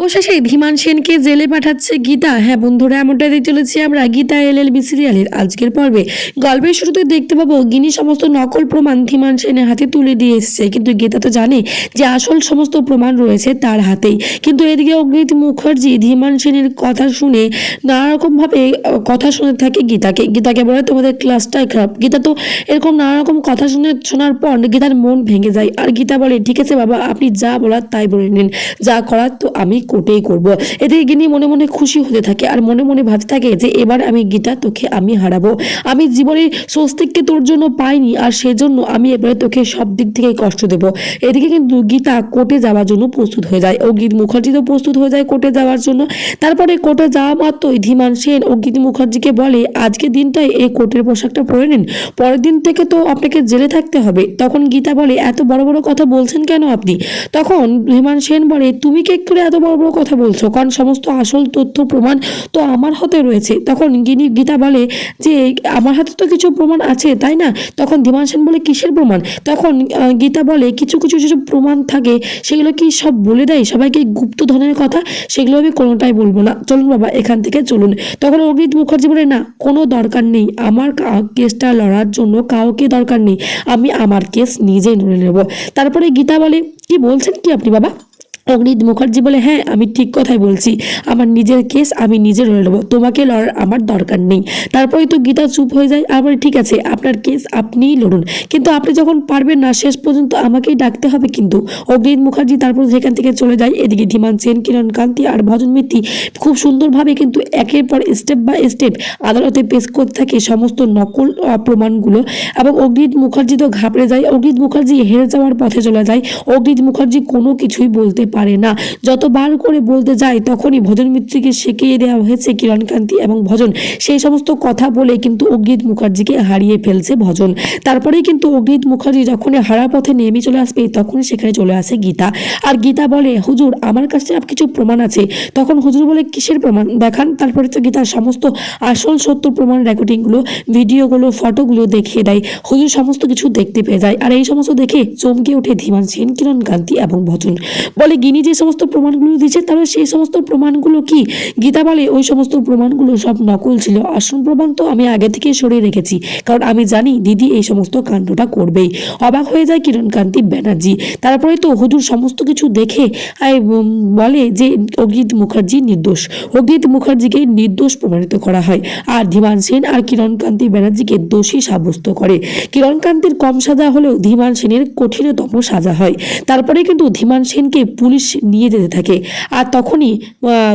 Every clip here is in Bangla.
অবশেষে ধীমান সেনকে জেলে পাঠাচ্ছে গীতা। হ্যাঁ বন্ধুরা, এমনটাই দেখতে চলেছি আমরা গীতা এল এল বি সিরিয়ালের আজকের পর্বে। গল্পের শুরুতে দেখতে পাবো গিনি সমস্ত নকল প্রমাণ ধীমান সেনের হাতে তুলে দিয়ে এসেছে। কিন্তু গীতা তো জানে যে আসল সমস্ত প্রমাণ রয়েছে তার হাতেই। কিন্তু এদিকে অগ্নিত মুখার্জি ধীমান সেনের কথা শুনে নানা রকমভাবে কথা শুনে থাকে গীতাকে। গীতাকে বলে, তোমাদের ক্লাসটাই খারাপ। গীতা তো এরকম নানা রকম কথা শুনে, শোনার পর গীতার মন ভেঙে যায়। আর গীতা বলে, ঠিক আছে বাবা, আপনি যা বলার তাই বলে নিন। যা করার তো আমি কোর্টেই করব। এদিকে গিনি মনে মনে খুশি হতে থাকে আর মনে মনে ভাবতে থাকে যে এবার আমি গীতা তোকে আমি হারাবো। আমি জীবনে স্বস্তিককে তোর জন্য পাইনি আর সেজন্য আমি এবারে তোকে সব দিক থেকে কষ্ট দেব। এদিকে কিন্তু গীতা কোর্টে যাওয়ার জন্য প্রস্তুত হয়ে যায়। ও গীত মুখার্জি তো প্রস্তুত হয়ে যায় কোর্টে যাওয়ার জন্য। তারপরে কোর্টে যাওয়া মাত্রই ধীমান সেন ও গীত মুখার্জিকে বলে, আজকে দিনটাই এই কোর্টের পোশাকটা পরে নিন। পরের দিন থেকে তো আপনাকে জেলে থাকতে হবে। তখন গীতা বলে, এত বড় বড় কথা বলছেন কেন আপনি? তখন ধীমান সেন বলে, তুমি কে করে এত বড় বড় কথা বলছো, কারণ সমস্ত আসল তথ্য, প্রমাণ তো আমার হাতে রয়েছে। তখন গিনি গীতা বলে যে, আমার হাতে তো কিছু প্রমাণ আছে, তাই না? তখন ধীমান সেন বলে, কিসের প্রমাণ? তখন গীতা বলে, কিছু কিছু যেসব প্রমাণ থাকে, সেগুলো কি সব বলে দেয়? সবাইকে গুপ্তধনের কথা? সেগুলো আমি কোনোটাই বলব না। চলুন বাবা, এখান থেকে চলুন। তখন অগ্নিত মুখার্জি বলে, না, কোনো দরকার নেই। আমার কেসটা লড়ার জন্য কাউকে দরকার নেই। আমি আমার কেস নিজেই লড়ে নেব। তারপরে গীতা বলে, কি বলছেন কি আপনি বাবা? অগ্নিত মুখার্জি বলে হ্যাঁ আমি ঠিক কথাই বলছি। আমার নিজের কেস, আমি নিজে লড়ে নেব। তোমাকে লড়ার আমার দরকার নেই। তারপরে তো গীতা চুপ হয়ে যায়। আবার ঠিক আছে, আপনার কেস আপনিই লড়ুন। কিন্তু আপনি যখন পারবেন না, শেষ পর্যন্ত আমাকেই ডাকতে হবে কিন্তু। অগ্নিত মুখার্জি তারপর সেখান থেকে চলে যায়। এদিকে ধীমান সেন, কিরণ কান্তি আর ভজন মিত্তি খুব সুন্দরভাবে কিন্তু একের পর স্টেপ বাই স্টেপ আদালতে পেশ করতে থাকে সমস্ত নকল প্রমাণগুলো এবং অগ্নিত মুখার্জি তো ঘাবড়ে যায়। অগ্নিত মুখার্জি হেরে যাওয়ার পথে চলে যায়। অগ্নিত মুখার্জি কোনো কিছুই বলতে পারে না। যতবার করে বলতে যায় তখনই ভজন মিত্রকে শিখিয়ে দেওয়া হয়েছে কিরণকান্তি এবং ভজন। সেই সমস্ত কথা বলে কিন্তু অগ্নিত মুখার্জিকে হারিয়ে ফেলছে ভজন। তারপরেই কিন্তু অগ্নিত মুখার্জি যখনই হারা পথে নেমে চলে আসবে, তখনই সেখানে চলে আসে গীতা। আর গীতা বলে, হুজুর, আমার কাছে কিছু প্রমাণ আছে। তখন হুজুর বলে, কিসের প্রমাণ? দেখান। তারপরে তো গীতার সমস্ত আসল সত্য প্রমাণ রেকর্ডিংগুলো ভিডিওগুলো ফটোগুলো দেখিয়ে দেয়। হুজুর সমস্ত কিছু দেখতে পেয়ে যায়। আর এই সমস্ত দেখে চমকে ওঠে ধীমান সেন কিরণ কান্তি এবং ভজন। বলে গিনি যে সমস্ত প্রমাণগুলো দিচ্ছে তাহলে সেই সমস্ত প্রমাণগুলো কি? গীতা বলে ওই সমস্ত প্রমাণগুলো সব নকল ছিল। আসল প্রমাণ তো আমি আগে থেকে সরিয়ে রেখেছি। কারণ আমি জানি দিদি এই সমস্ত কাণ্ডটা করবেই। অবাক হয়ে যায় কিরণ কান্তি ব্যানার্জি। তারপরে তো হুজুর সমস্ত কিছু দেখে বলে যে অগ্নিত মুখার্জি নির্দোষ। অগ্নিত মুখার্জিকে নির্দোষ প্রমাণিত করা হয়। আর ধীমান সেন আর কিরণ কান্তি ব্যানার্জিকে দোষী সাব্যস্ত করে। কিরণ কান্তির কম সাজা হলেও ধীমান সেনের কঠিনতম সাজা হয়। তারপরে কিন্তু ধীমান সেনকে পুলিশ নিয়ে যেতে থাকে। আর তখনই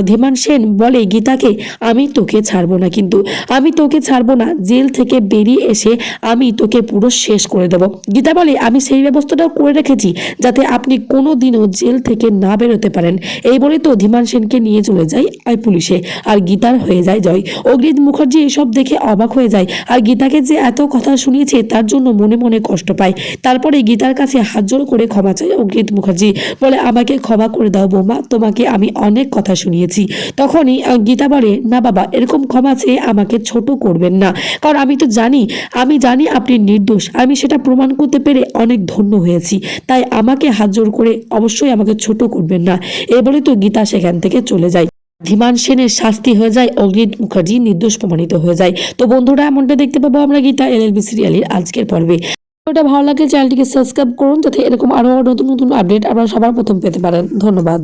ধীমান সেন বলে, গীতাকে আমি তোকে ছাড়বো না কিন্তু। আমি তোকে ছাড়বো না। জেল থেকে বেরিয়ে এসে আমি তোকে পুরো শেষ করে দেবো। গীতা বলে, আমি সেই ব্যবস্থাটাও করে রেখেছি যাতে আপনি কোনো দিনও জেল থেকে না বেরোতে পারেন। এই বলে তো ধীমান সেনকে নিয়ে চলে যায় আর পুলিশে। আর গীতার হয়ে যায় জয়। অগ্নিত মুখার্জি এসব দেখে অবাক হয়ে যায়। আর গীতাকে যে এত কথা শুনিয়েছে তার জন্য মনে মনে কষ্ট পায়। তারপরে গীতার কাছে হাত জোড় করে ক্ষমা চায় অগ্নিত মুখার্জি। বলে, আমাকে ক্ষমা করে দাও বৌমা, তোমাকে আমি অনেক কথা শুনিয়েছি। তখনই গীতা বলে, না বাবা, এরকম ক্ষমা চেয়ে আমাকে ছোট করবেন না। কারণ আমি তো জানি, আমি জানি আপনি নির্দোষ। আমি সেটা প্রমাণ করতে পেরে অনেক ধন্য হয়েছি। তাই আমাকে হাত জোর করে অবশ্যই আমাকে ছোট করবেন না। এ বলে তো গীতা সেখান থেকে চলে যায়। ধীমান সেনের শাস্তি হয়ে যায়, অগ্নিত মুখার্জি নির্দোষ প্রমাণিত হয়ে যায়। তো বন্ধুরা, এমনটা দেখতে পাবো আমরা গীতা এলএলবি সিরিয়ালের আজকের পর্বে। ওটা ভালো লাগে, চ্যানেলটিকে সাবস্ক্রাইব করুন, যাতে এরকম আরও নতুন নতুন আপডেট আপনারা সবার প্রথম পেতে পারেন। ধন্যবাদ।